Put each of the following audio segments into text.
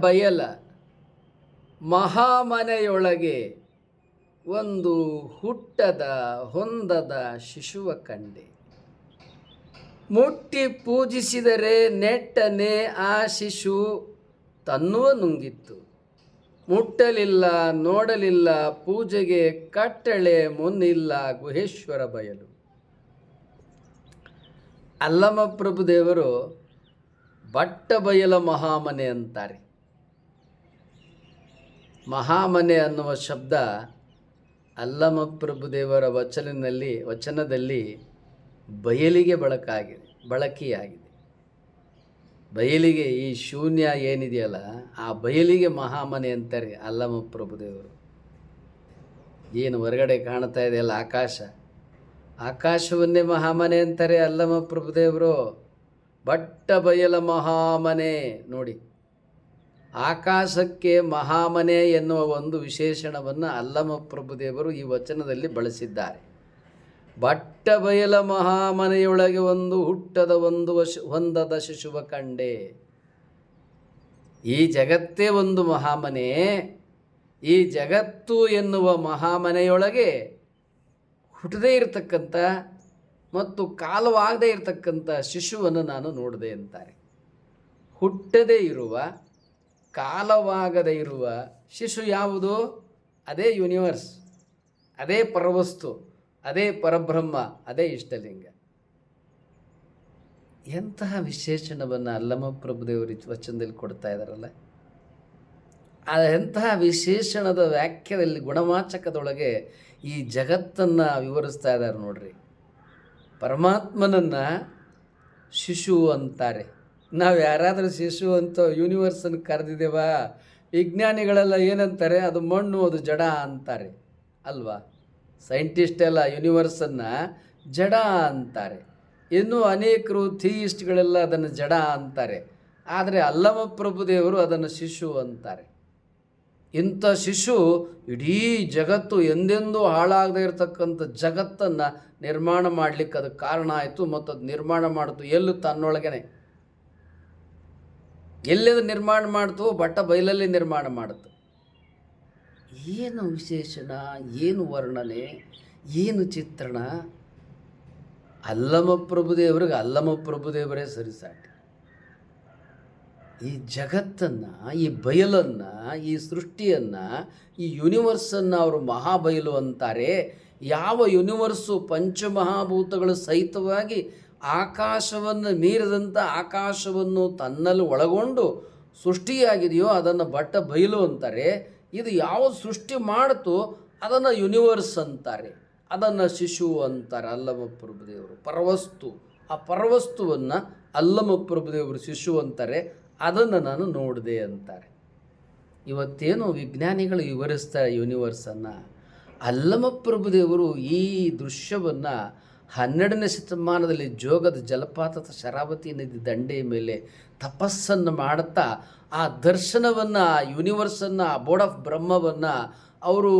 ಬಯಲ ಮಹಾಮನೆಯೊಳಗೆ ಒಂದು ಹುಟ್ಟದ ಹೊಂದದ ಶಿಶುವ ಕಂಡೆ. ಮುಟ್ಟಿ ಪೂಜಿಸಿದರೆ ನೆಟ್ಟನೆ ಆ ಶಿಶು ತನ್ನುವ ನುಂಗಿತ್ತು. ಮುಟ್ಟಲಿಲ್ಲ, ನೋಡಲಿಲ್ಲ, ಪೂಜೆಗೆ ಕಟ್ಟಳೆ ಮುನ್ನಿಲ್ಲ ಗುಹೇಶ್ವರ ಬಯಲು. ಅಲ್ಲಮ ಪ್ರಭುದೇವರು ಬಟ್ಟ ಬಯಲ ಮಹಾಮನೆ ಅಂತಾರೆ. ಮಹಾಮನೆ ಅನ್ನುವ ಶಬ್ದ ಅಲ್ಲಮ ಪ್ರಭುದೇವರ ವಚನದಲ್ಲಿ ವಚನದಲ್ಲಿ ಬಯಲಿಗೆ ಬಳಕಾಗಿದೆ, ಬಳಕೆಯಾಗಿದೆ. ಬಯಲಿಗೆ ಈ ಶೂನ್ಯ ಏನಿದೆಯಲ್ಲ, ಆ ಬಯಲಿಗೆ ಮಹಾಮನೆ ಅಂತಾರೆ ಅಲ್ಲಮ ಪ್ರಭುದೇವರು ಏನು ಹೊರಗಡೆ ಕಾಣ್ತಾ ಇದೆಯಲ್ಲ ಆಕಾಶ? ಆಕಾಶವನ್ನೇ ಮಹಾಮನೆ ಅಂತಾರೆ ಅಲ್ಲಮ ಪ್ರಭುದೇವರು ಬಟ್ಟ ಬಯಲ ಮಹಾಮನೆ. ನೋಡಿ ಆಕಾಶಕ್ಕೆ ಮಹಾಮನೆ ಎನ್ನುವ ಒಂದು ವಿಶೇಷಣವನ್ನು ಅಲ್ಲಮ ಪ್ರಭುದೇವರು ಈ ವಚನದಲ್ಲಿ ಬಳಸಿದ್ದಾರೆ. ಬಟ್ಟ ಬಯಲ ಮಹಾಮನೆಯೊಳಗೆ ಒಂದು ಹುಟ್ಟದ ಒಂದು ಹೊಂದದ ಶಿಶುವ ಕಂಡೆ. ಈ ಜಗತ್ತೇ ಒಂದು ಮಹಾಮನೆ. ಈ ಜಗತ್ತು ಎನ್ನುವ ಮಹಾಮನೆಯೊಳಗೆ ಹುಟ್ಟದೇ ಇರತಕ್ಕಂಥ ಮತ್ತು ಕಾಲವಾಗದೇ ಇರತಕ್ಕಂಥ ಶಿಶುವನ್ನು ನಾನು ನೋಡಿದೆ ಅಂತಾರೆ. ಹುಟ್ಟದೇ ಇರುವ ಕಾಲವಾಗದೇ ಇರುವ ಶಿಶು ಯಾವುದು? ಅದೇ ಯೂನಿವರ್ಸ್ ಅದೇ ಪರವಸ್ತು, ಅದೇ ಪರಬ್ರಹ್ಮ, ಅದೇ ಇಷ್ಟಲಿಂಗ. ಎಂತಹ ವಿಶೇಷಣವನ್ನು ಅಲ್ಲಮ ಪ್ರಭುದೇವರು ವಚನದಲ್ಲಿ ಕೊಡ್ತಾ ಇದ್ದಾರಲ್ಲ? ಎಂತಹ ವಿಶೇಷಣದ ವ್ಯಾಖ್ಯದಲ್ಲಿ ಗುಣವಾಚಕದೊಳಗೆ ಈ ಜಗತ್ತನ್ನು ವಿವರಿಸ್ತಾ ಇದ್ದಾರೆ ನೋಡ್ರಿ. ಪರಮಾತ್ಮನನ್ನು ಶಿಶು ಅಂತಾರೆ. ನಾವು ಯಾರಾದರೂ ಶಿಶು ಅಂತ ಯೂನಿವರ್ಸನ್ನು ಕರೆದಿದ್ದೇವಾ? ವಿಜ್ಞಾನಿಗಳೆಲ್ಲ ಏನಂತಾರೆ? ಅದು ಮಣ್ಣು, ಅದು ಜಡ ಅಂತಾರೆ. ಅಲ್ವಾ? ಸೈಂಟಿಸ್ಟೆಲ್ಲ ಯೂನಿವರ್ಸನ್ನು ಜಡ ಅಂತಾರೆ. ಇನ್ನೂ ಅನೇಕರು ಥೀಯಿಸ್ಟ್ಗಳೆಲ್ಲ ಅದನ್ನು ಜಡ ಅಂತಾರೆ. ಆದರೆ ಅಲ್ಲಮ ಪ್ರಭುದೇವರು ಅದನ್ನು ಶಿಶು ಅಂತಾರೆ. ಇಂಥ ಶಿಶು ಇಡೀ ಜಗತ್ತು ಎಂದೆಂದೂ ಹಾಳಾಗದೇ ಇರತಕ್ಕಂಥ ಜಗತ್ತನ್ನು ನಿರ್ಮಾಣ ಮಾಡಲಿಕ್ಕೆ ಅದು ಕಾರಣ ಆಯಿತು ಮತ್ತು ಅದು ನಿರ್ಮಾಣ ಮಾಡಿತು ಎಲ್ಲೂ ತನ್ನೊಳಗನೆ. ಎಲ್ಲಿದು ನಿರ್ಮಾಣ ಮಾಡ್ತು ಬಟ್ಟ ಬಯಲಲ್ಲಿ ನಿರ್ಮಾಣ ಮಾಡಿತು ಏನು ವಿಶೇಷಣ, ಏನು ವರ್ಣನೆ, ಏನು ಚಿತ್ರಣ? ಅಲ್ಲಮ ಪ್ರಭುದೇವರಿಗೆ ಅಲ್ಲಮ ಪ್ರಭುದೇವರೇ ಸರಿಸಾಟಿ. ಈ ಜಗತ್ತನ್ನು, ಈ ಬಯಲನ್ನು, ಈ ಸೃಷ್ಟಿಯನ್ನು, ಈ ಯೂನಿವರ್ಸನ್ನು ಅವರು ಮಹಾಬಯಲು ಅಂತಾರೆ. ಯಾವ ಯೂನಿವರ್ಸು ಪಂಚಮಹಾಭೂತಗಳು ಸಹಿತವಾಗಿ ಆಕಾಶವನ್ನು ಮೀರಿದಂಥ ಆಕಾಶವನ್ನು ತನ್ನಲ್ಲಿ ಒಳಗೊಂಡು ಸೃಷ್ಟಿಯಾಗಿದೆಯೋ ಅದನ್ನು ಬಟ್ಟ ಬಯಲು ಅಂತಾರೆ. ಇದು ಯಾವ ಸೃಷ್ಟಿ ಮಾಡ್ತು ಅದನ್ನು ಯೂನಿವರ್ಸ್ ಅಂತಾರೆ. ಅದನ್ನು ಶಿಶು ಅಂತಾರೆ ಅಲ್ಲಮ ಪ್ರಭುದೇವರು. ಪರವಸ್ತು. ಆ ಪರವಸ್ತುವನ್ನು ಅಲ್ಲಮ ಪ್ರಭುದೇವರು ಶಿಶು ಅಂತಾರೆ. ಅದನ್ನು ನಾನು ನೋಡಿದೆ ಅಂತಾರೆ. ಇವತ್ತೇನು ವಿಜ್ಞಾನಿಗಳು ವಿವರಿಸ್ತಾರೆ ಯೂನಿವರ್ಸನ್ನು? ಅಲ್ಲಮ ಪ್ರಭುದೇವರು ಈ ದೃಶ್ಯವನ್ನು ಹನ್ನೆರಡನೇ ಶತಮಾನದಲ್ಲಿ ಜೋಗದ ಜಲಪಾತದ ಶರಾವತಿ ನದಿ ದಂಡೆಯ ಮೇಲೆ ತಪಸ್ಸನ್ನು ಮಾಡುತ್ತಾ, ಆ ದರ್ಶನವನ್ನು, ಆ ಯೂನಿವರ್ಸನ್ನು ಆ ಬೋರ್ಡ್ ಆಫ್ ಬ್ರಹ್ಮವನ್ನು ಅವರು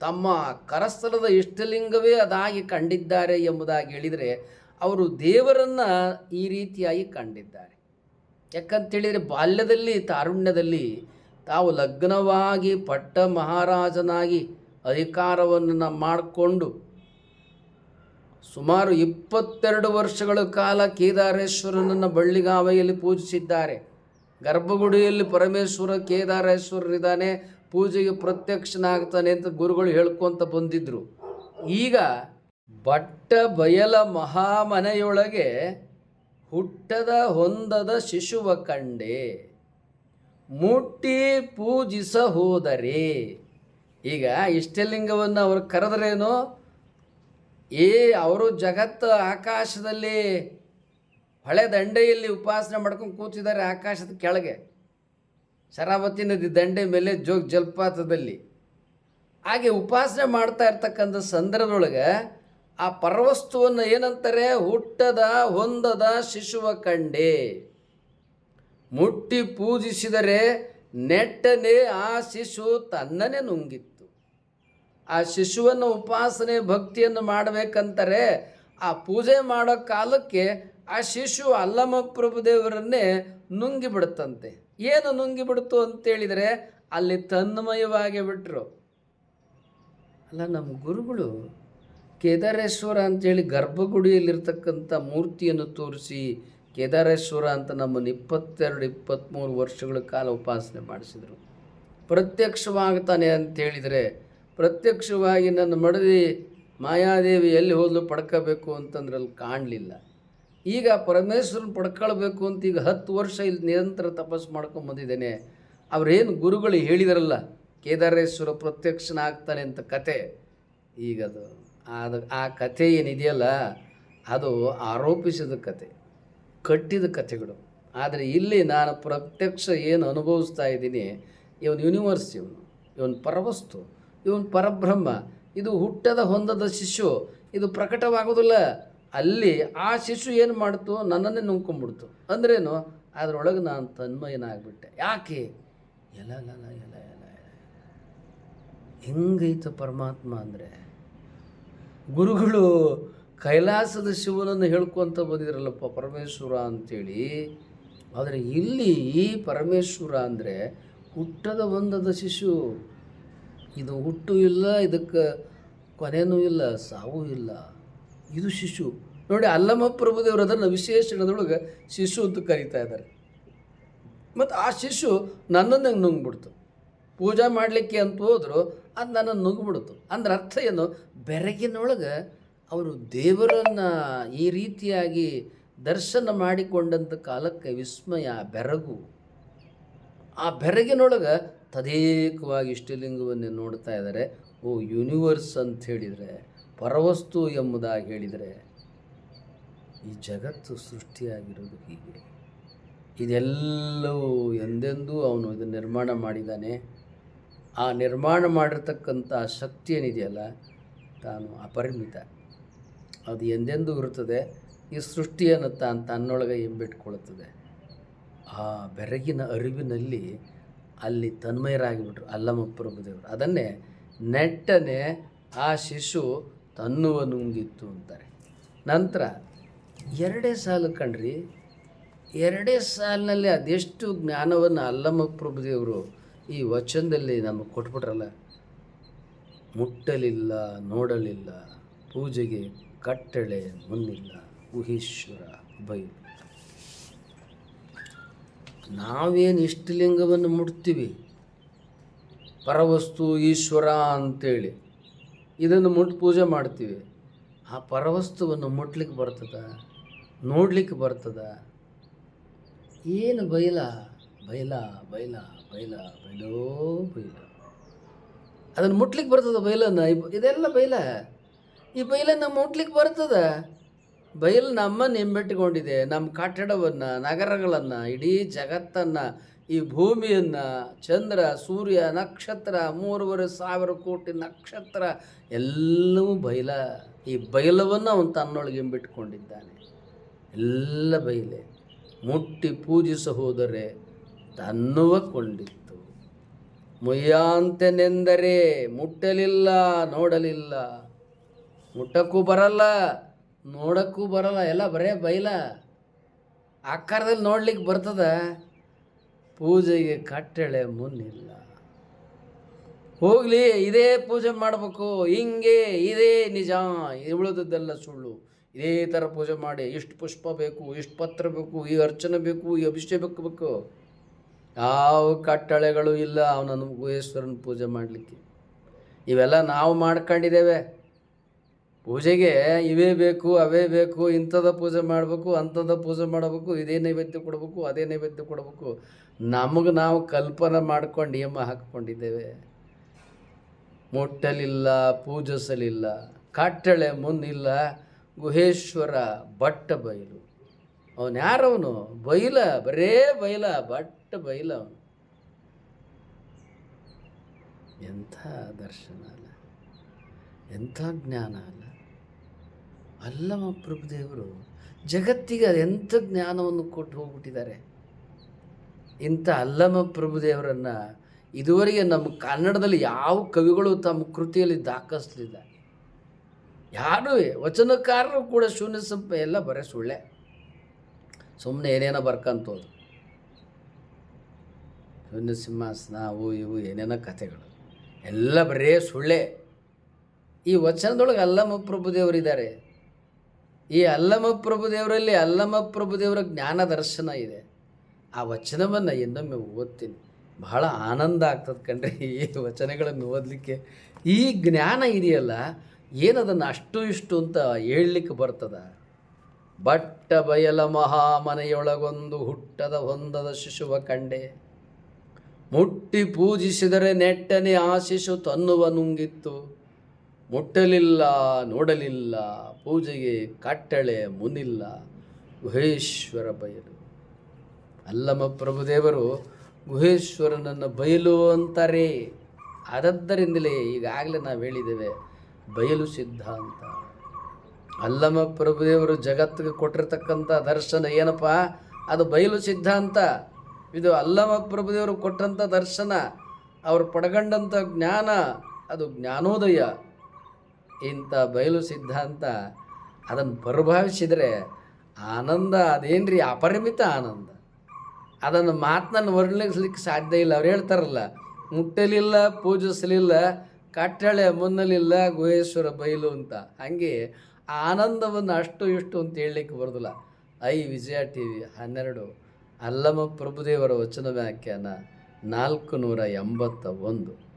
ತಮ್ಮ ಕರಸ್ಥಲದ ಇಷ್ಟಲಿಂಗವೇ ಅದಾಗಿ ಕಂಡಿದ್ದಾರೆ ಎಂಬುದಾಗಿ ಹೇಳಿದರೆ, ಅವರು ದೇವರನ್ನು ಈ ರೀತಿಯಾಗಿ ಕಂಡಿದ್ದಾರೆ. ಯಾಕಂತೇಳಿದರೆ ಬಾಲ್ಯದಲ್ಲಿ, ತಾರುಣ್ಯದಲ್ಲಿ ತಾವು ಲಗ್ನವಾಗಿ ಪಟ್ಟ ಮಹಾರಾಜನಾಗಿ ಅಧಿಕಾರವನ್ನು ಮಾಡಿಕೊಂಡು ಸುಮಾರು ಇಪ್ಪತ್ತೆರಡು ವರ್ಷಗಳ ಕಾಲ ಕೇದಾರೇಶ್ವರನನ್ನು ಬಳ್ಳಿಗಾವೆಯಲ್ಲಿ ಪೂಜಿಸಿದ್ದಾರೆ. ಗರ್ಭಗುಡಿಯಲ್ಲಿ ಪರಮೇಶ್ವರ ಕೇದಾರೇಶ್ವರರಿದ್ದಾನೆ, ಪೂಜೆಗೆ ಪ್ರತ್ಯಕ್ಷನಾಗ್ತಾನೆ ಅಂತ ಗುರುಗಳು ಹೇಳ್ಕೊತ ಬಂದಿದ್ದರು ಈಗ ಬಟ್ಟ ಬಯಲ ಮಹಾಮನೆಯೊಳಗೆ ಹುಟ್ಟದ ಹೊಂದದ ಶಿಶುವ ಕಂಡೆ. ಮುಟ್ಟಿ ಪೂಜಿಸ ಹೋದರೆ. ಈಗ ಇಷ್ಟಲಿಂಗವನ್ನು ಅವರು ಕರೆದ್ರೇನು? ಏ, ಅವರು ಜಗತ್ತು ಆಕಾಶದಲ್ಲಿ ಹೊಳೆ ದಂಡೆಯಲ್ಲಿ ಉಪಾಸನೆ ಮಾಡ್ಕೊಂಡು ಕೂತಿದ್ದಾರೆ ಆಕಾಶದ ಕೆಳಗೆ. ಶರಾವತಿ ನದಿ ದಂಡೆ ಮೇಲೆ ಜೋಗ ಜಲಪಾತದಲ್ಲಿ. ಹಾಗೆ ಉಪಾಸನೆ ಮಾಡ್ತಾ ಇರ್ತಕ್ಕಂಥ ಸಂದರ್ಭದೊಳಗೆ ಆ ಪರವಸ್ತುವನ್ನು ಏನಂತಾರೆ? ಹುಟ್ಟದ, ಹೊಂದದ ಶಿಶುವ ಕಂಡೆ. ಮುಟ್ಟಿ ಪೂಜಿಸಿದರೆ ನೆಟ್ಟನೆ ಆ ಶಿಶು ತನ್ನನೇ ನುಂಗಿತ್ತು. ಆ ಶಿಶುವನ್ನು ಉಪಾಸನೆ ಭಕ್ತಿಯನ್ನು ಮಾಡಬೇಕಂತಾರೆ ಆ ಪೂಜೆ ಮಾಡೋ ಕಾಲಕ್ಕೆ ಆ ಶಿಶು ಅಲ್ಲಮ ಪ್ರಭುದೇವರನ್ನೇ ನುಂಗಿ ಬಿಡುತ್ತಂತೆ. ಏನು ನುಂಗಿಬಿಡ್ತು ಅಂತೇಳಿದರೆ ಅಲ್ಲಿ ತನ್ಮಯವಾಗಿ ಬಿಟ್ಟರು ಅಲ್ಲ, ನಮ್ಮ ಗುರುಗಳು ಕೇದಾರೇಶ್ವರ ಅಂತೇಳಿ ಗರ್ಭಗುಡಿಯಲ್ಲಿರ್ತಕ್ಕಂಥ ಮೂರ್ತಿಯನ್ನು ತೋರಿಸಿ ಕೇದಾರೇಶ್ವರ ಅಂತ ನಮ್ಮನ್ನು ಇಪ್ಪತ್ತೆರಡು, ಇಪ್ಪತ್ತ್ಮೂರು ವರ್ಷಗಳ ಕಾಲ ಉಪಾಸನೆ ಮಾಡಿಸಿದರು. ಪ್ರತ್ಯಕ್ಷವಾಗ್ತಾನೆ ಅಂತೇಳಿದರೆ ಪ್ರತ್ಯಕ್ಷವಾಗಿ ನನ್ನ ಮಡದಿ ಮಾಯಾದೇವಿ ಎಲ್ಲಿ ಹೋದಲು ಪಡ್ಕೋಬೇಕು ಅಂತಂದ್ರೆ ಅಲ್ಲಿ ಕಾಣಲಿಲ್ಲ. ಈಗ ಪರಮೇಶ್ವರನ ಪಡ್ಕೊಳ್ಬೇಕು ಅಂತ ಈಗ ಹತ್ತು ವರ್ಷ ಇಲ್ಲಿ ನಿರಂತರ ತಪಸ್ಸು ಮಾಡ್ಕೊಂಡು ಬಂದಿದ್ದೇನೆ. ಅವರೇನು ಗುರುಗಳು ಹೇಳಿದಾರಲ್ಲ, ಕೇದಾರೇಶ್ವರ ಪ್ರತ್ಯಕ್ಷನಾಗ್ತಾನೆ ಅಂತ ಕತೆ. ಈಗ ಅದು ಅದು ಆ ಕಥೆ ಏನಿದೆಯಲ್ಲ, ಅದು ಆರೋಪಿಸಿದ ಕತೆ, ಕಟ್ಟಿದ ಕಥೆಗಳು ಆದರೆ ಇಲ್ಲಿ ನಾನು ಪ್ರತ್ಯಕ್ಷ ಏನು ಅನುಭವಿಸ್ತಾ ಇದ್ದೀನಿ, ಇವನು ಯೂನಿವರ್ಸ್ ಇವನು ಇವನು ಪರವಸ್ತು. ಇವನು ಪರಬ್ರಹ್ಮ. ಇದು ಹುಟ್ಟದ ಹೊಂದದ ಶಿಶು. ಇದು ಪ್ರಕಟವಾಗೋದಿಲ್ಲ ಅಲ್ಲಿ ಆ ಶಿಶು ಏನು ಮಾಡ್ತು? ನನ್ನನ್ನೇ ನುಂಗ್ಕೊಂಡ್ಬಿಡ್ತು. ಅಂದ್ರೇನು? ಅದರೊಳಗೆ ನಾನು ತನ್ಮಯನಾಗ್ಬಿಟ್ಟೆ. ಯಾಕೆ? ಎಲ್ಲ ಎಲ್ಲ ಎಲ್ಲ ಎಲ್ಲ ಹೆಂಗೈತು ಹೆಂಗೈತ ಪರಮಾತ್ಮ ಅಂದರೆ? ಗುರುಗಳು ಕೈಲಾಸದ ಶಿವನನ್ನು ಹೇಳ್ಕೊತ ಬಂದಿದ್ರಲ್ಲಪ್ಪ ಪರಮೇಶ್ವರ ಅಂಥೇಳಿ ಆದರೆ ಇಲ್ಲಿ ಈ ಪರಮೇಶ್ವರ ಅಂದರೆ ಹುಟ್ಟದ ಒಂದದ ಶಿಶು. ಇದು ಹುಟ್ಟು ಇಲ್ಲ, ಇದಕ್ಕೆ ಕೊನೆಯೂ ಇಲ್ಲ, ಸಾವು ಇಲ್ಲ. ಇದು ಶಿಶು. ನೋಡಿ ಅಲ್ಲಮ್ಮ ಪ್ರಭುದೇವರು ಅದನ್ನು ವಿಶೇಷಣದೊಳಗೆ ಶಿಶು ಅಂತ ಕರೀತಾ ಇದ್ದಾರೆ. ಮತ್ತು ಆ ಶಿಶು ನನ್ನನ್ನು ನುಂಗ್ಬಿಡ್ತು? ಪೂಜೆ ಮಾಡಲಿಕ್ಕೆ ಅಂತ ಹೋದ್ರು, ಅದು ನನ್ನನ್ನು ನುಂಗ್ಬಿಡ್ತು. ಅಂದ್ರೆ ಅರ್ಥ ಏನು? ಬೆರಗಿನೊಳಗೆ ಅವರು ದೇವರನ್ನು ಈ ರೀತಿಯಾಗಿ ದರ್ಶನ ಮಾಡಿಕೊಂಡಂಥ ಕಾಲಕ್ಕೆ ವಿಸ್ಮಯ, ಬೆರಗು. ಆ ಬೆರಗಿನೊಳಗೆ ತದೇಕವಾಗಿ ಇಷ್ಟಲಿಂಗವನ್ನು ನೋಡ್ತಾ ಇದ್ದಾರೆ ಓ ಯೂನಿವರ್ಸ್ ಅಂತ ಹೇಳಿದರೆ, ಪರವಸ್ತು ಎಂಬುದಾಗಿ ಹೇಳಿದರೆ, ಈ ಜಗತ್ತು ಸೃಷ್ಟಿಯಾಗಿರೋದು ಹೀಗೆ. ಇದೆಲ್ಲವೂ ಎಂದೆಂದೂ ಅವನು ಇದನ್ನು ನಿರ್ಮಾಣ ಮಾಡಿದ್ದಾನೆ. ಆ ನಿರ್ಮಾಣ ಮಾಡಿರ್ತಕ್ಕಂಥ ಶಕ್ತಿ ಏನಿದೆಯಲ್ಲ ತಾನು ಅಪರಿಮಿತ. ಅದು ಎಂದೆಂದೂ ಇರುತ್ತದೆ, ಈ ಸೃಷ್ಟಿಯನ್ನು ತಾನು ತನ್ನೊಳಗೆ ಹಿಂಬಿಟ್ಕೊಳ್ಳುತ್ತದೆ ಆ ಬೆರಗಿನ ಅರಿವಿನಲ್ಲಿ ಅಲ್ಲಿ ತನ್ಮಯರಾಗಿಬಿಟ್ರು ಅಲ್ಲಮ್ಮ ಪ್ರಭುದೇವರು ಅದನ್ನೇ ನೆಟ್ಟನೆ ಆ ಶಿಶು ತನ್ನುವ ನುಂಗಿತ್ತು ಅಂತಾರೆ. ನಂತರ ಎರಡೇ ಸಾಲು ಕಣ್ರಿ, ಎರಡೇ ಸಾಲಿನಲ್ಲಿ ಅದೆಷ್ಟು ಜ್ಞಾನವನ್ನು ಅಲ್ಲಮ್ಮ ಪ್ರಭುದೇವರು ಈ ವಚನದಲ್ಲಿ ನಮಗೆ ಕೊಟ್ಬಿಟ್ರಲ್ಲ? ಮುಟ್ಟಲಿಲ್ಲ, ನೋಡಲಿಲ್ಲ, ಪೂಜೆಗೆ ಕಟ್ಟಳೆ, ಮುನ್ನಿಲ್ಲ ಗುಹೇಶ್ವರ ಬೈಲು. ನಾವೇನು ಇಷ್ಟಲಿಂಗವನ್ನು ಮುಟ್ತೀವಿ? ಪರವಸ್ತು ಈಶ್ವರ ಅಂತೇಳಿ. ಇದನ್ನು ಮುಟ್ಟು ಪೂಜೆ ಮಾಡ್ತೀವಿ. ಆ ಪರವಸ್ತುವನ್ನು ಮುಟ್ಲಿಕ್ಕೆ ಬರ್ತದ? ನೋಡ್ಲಿಕ್ಕೆ ಬರ್ತದ? ಏನು ಬೈಲ? ಬೈಲ ಬೈಲ ಬೈಲ, ಬೈಲೋ ಬೈಲ. ಅದನ್ನು ಮುಟ್ಲಿಕ್ಕೆ ಬರ್ತದ ಬೈಲನ್ನು? ಇದೆಲ್ಲ ಬೈಲ. ಈ ಬೈಲನ್ನು ಮುಟ್ಲಿಕ್ಕೆ ಬರ್ತದ? ಬಯಲು ನಮ್ಮ ನೆಂಬೆಟ್ಟುಕೊಂಡಿದೆ, ನಮ್ಮ ಕಟ್ಟಡವನ್ನು, ನಗರಗಳನ್ನು, ಇಡೀ ಜಗತ್ತನ್ನು, ಈ ಭೂಮಿಯನ್ನು, ಚಂದ್ರ, ಸೂರ್ಯ, ನಕ್ಷತ್ರ, ಮೂರುವರೆ ಸಾವಿರ ಕೋಟಿ ನಕ್ಷತ್ರ, ಎಲ್ಲವೂ ಬಯಲ. ಈ ಬಯಲವನ್ನು ಅವನು ತನ್ನೊಳಗೆ ಹಿಂಬಿಟ್ಕೊಂಡಿದ್ದಾನೆ ಎಲ್ಲ ಬಯಲೆ. ಮುಟ್ಟಿ ಪೂಜಿಸ ಹೋದರೆ ತನ್ನುವ ಕೊಂಡಿತ್ತು. ಮುಯ್ಯಾಂತೆನೆಂದರೆ ಮುಟ್ಟಲಿಲ್ಲ, ನೋಡಲಿಲ್ಲ. ಮುಟ್ಟಕ್ಕೂ ಬರಲ್ಲ. ನೋಡಕ್ಕೂ ಬರಲ್ಲ, ಎಲ್ಲ ಬರೇ ಬೈಲ. ಆಕಾರದಲ್ಲಿ ನೋಡ್ಲಿಕ್ಕೆ ಬರ್ತದ? ಪೂಜೆಗೆ ಕಟ್ಟಳೆ ಮುನ್ನಿಲ್ಲ. ಹೋಗ್ಲಿ, ಇದೇ ಪೂಜೆ ಮಾಡಬೇಕು, ಹಿಂಗೆ ಇದೇ ನಿಜ, ಉಳಿದದ್ದೆಲ್ಲ ಸುಳ್ಳು. ಇದೇ ಥರ ಪೂಜೆ ಮಾಡಿ ಇಷ್ಟು ಪುಷ್ಪ ಬೇಕು ಇಷ್ಟು ಪತ್ರ ಬೇಕು, ಈ ಅರ್ಚನೆ ಬೇಕು, ಈ ಅಭಿಷೇಕ ಬೇಕು ಯಾವ ಕಟ್ಟಳೆಗಳು ಇಲ್ಲ ಅವನ ಗುಹೇಶ್ವರನ ಪೂಜೆ ಮಾಡಲಿಕ್ಕೆ. ಇವೆಲ್ಲ ನಾವು ಮಾಡ್ಕೊಂಡಿದ್ದೇವೆ. ಪೂಜೆಗೆ ಇವೇ ಬೇಕು, ಅವೇ ಬೇಕು, ಇಂಥದ ಪೂಜೆ ಮಾಡಬೇಕು, ಅಂಥದ ಪೂಜೆ ಮಾಡಬೇಕು, ಇದೇ ನೈವೇದ್ಯ ಕೊಡಬೇಕು, ಅದೇ ನೈವೇದ್ಯ ಕೊಡಬೇಕು. ನಮಗೆ ನಾವು ಕಲ್ಪನೆ ಮಾಡ್ಕೊಂಡು ನಿಯಮ ಹಾಕ್ಕೊಂಡಿದ್ದೇವೆ. ಮುಟ್ಟಲಿಲ್ಲ, ಪೂಜಿಸಲಿಲ್ಲ, ಕಟ್ಟಳೆ ಮುನ್ನಿಲ್ಲ, ಗುಹೇಶ್ವರ ಬಟ್ಟ ಬಯಲು ಅವನು ಯಾರವನು? ಬೈಲ, ಬರೇ ಬೈಲ, ಬಟ್ಟ ಬೈಲ ಅವನು. ಎಂಥ ದರ್ಶನ ಅಲ್ಲ, ಎಂಥ ಜ್ಞಾನ ಅಲ್ಲ. ಅಲ್ಲಮ ಪ್ರಭುದೇವರು, ಜಗತ್ತಿಗೆ ಅದೆಂಥ ಜ್ಞಾನವನ್ನು ಕೊಟ್ಟು ಹೋಗ್ಬಿಟ್ಟಿದ್ದಾರೆ. ಇಂಥ ಅಲ್ಲಮ ಪ್ರಭುದೇವರನ್ನು ಇದುವರೆಗೆ ನಮ್ಮ ಕನ್ನಡದಲ್ಲಿ ಯಾವ ಕವಿಗಳು ತಮ್ಮ ಕೃತಿಯಲ್ಲಿ ದಾಖಲಿಸಲಿಲ್ಲ. ಯಾರು ವಚನಕಾರರು ಕೂಡ ಶೂನ್ಯ ಸಂಪ ಎಲ್ಲ ಬರೀ ಸುಳ್ಳೆ. ಸುಮ್ಮನೆ ಏನೇನೋ ಬರ್ಕಂತೋದು. ಶೂನ್ಯ ಸಿಂಹಾಸನ, ಅವು ಇವು ಏನೇನೋ ಕಥೆಗಳು. ಎಲ್ಲ ಬರೇ ಸುಳ್ಳೆ. ಈ ವಚನದೊಳಗೆ ಅಲ್ಲಮ ಪ್ರಭುದೇವರಿದ್ದಾರೆ. ಈ ಅಲ್ಲಮ ಪ್ರಭುದೇವರಲ್ಲಿ ಅಲ್ಲಮ ಪ್ರಭುದೇವರ ಜ್ಞಾನ ದರ್ಶನ ಇದೆ. ಆ ವಚನವನ್ನು ಇನ್ನೊಮ್ಮೆ ಓದ್ತೀನಿ. ಬಹಳ ಆನಂದ ಆಗ್ತದೆ ಕಂಡ್ರೆ ಈ ವಚನಗಳನ್ನು ಓದಲಿಕ್ಕೆ. ಈ ಜ್ಞಾನ ಇದೆಯಲ್ಲ, ಏನದನ್ನು ಅಷ್ಟು ಇಷ್ಟು ಅಂತ ಹೇಳಲಿಕ್ಕೆ ಬರ್ತದ? ಬಟ್ಟ ಬಯಲ ಮಹಾಮನೆಯೊಳಗೊಂದು ಹುಟ್ಟದ ಹೊಂದದ ಶಿಶುವ ಕಂಡೆ. ಮುಟ್ಟಿ ಪೂಜಿಸಿದರೆ ನೆಟ್ಟನೆ ಆ ಶಿಶು ತನ್ನುವ ನುಂಗಿತ್ತು. ಮುಟ್ಟಲಿಲ್ಲ, ನೋಡಲಿಲ್ಲ, ಪೂಜೆಗೆ ಕಟ್ಟಳೆ ಮುನಿಲ್ಲ, ಗುಹೇಶ್ವರ ಬಯಲು. ಅಲ್ಲಮ ಪ್ರಭುದೇವರು, ಗುಹೇಶ್ವರನನ್ನು ಬಯಲು ಅಂತಾರೆ. ಆದದ್ದರಿಂದಲೇ ಈಗಾಗಲೇ ನಾವು ಹೇಳಿದ್ದೇವೆ, ಬಯಲು ಸಿದ್ಧಾಂತ ಅಲ್ಲಮ ಪ್ರಭುದೇವರು ಜಗತ್ತಿಗೆ ಕೊಟ್ಟಿರ್ತಕ್ಕಂಥ ದರ್ಶನ ಏನಪ್ಪ? ಅದು ಬಯಲು ಸಿದ್ಧಾಂತ ಇದು ಅಲ್ಲಮ ಪ್ರಭುದೇವರು ಕೊಟ್ಟಂಥ ದರ್ಶನ, ಅವರು ಪಡ್ಕೊಂಡಂಥ ಜ್ಞಾನ, ಅದು ಜ್ಞಾನೋದಯ. ಇಂಥ ಬಯಲು ಸಿದ್ಧಾಂತ ಅದನ್ನು ಪರಿಭಾವಿಸಿದರೆ ಆನಂದ ಅದೇನ್ರಿ, ಅಪರಿಮಿತ ಆನಂದ. ಅದನ್ನು ಮಾತನ್ನು ವರ್ಣಿಸ್ಲಿಕ್ಕೆ ಸಾಧ್ಯ ಇಲ್ಲ. ಅವ್ರು ಹೇಳ್ತಾರಲ್ಲ, ಮುಟ್ಟಲಿಲ್ಲ, ಪೂಜಿಸಲಿಲ್ಲ, ಕಟ್ಟಳೆ ಮುನ್ನಲಿಲ್ಲ, ಗುಹೇಶ್ವರ ಬಯಲು ಅಂತ. ಹಾಗೆ ಆನಂದವನ್ನು ಅಷ್ಟು ಇಷ್ಟು ಅಂತ ಹೇಳಲಿಕ್ಕೆ ಬರೋದಿಲ್ಲ. ಐ ವಿಜಯ ಟಿ ವಿ ಹನ್ನೆರಡು ಅಲ್ಲಮ ಪ್ರಭುದೇವರ ವಚನ ವ್ಯಾಖ್ಯಾನ ನಾಲ್ಕು ನೂರ ಎಂಬತ್ತ ಒಂದು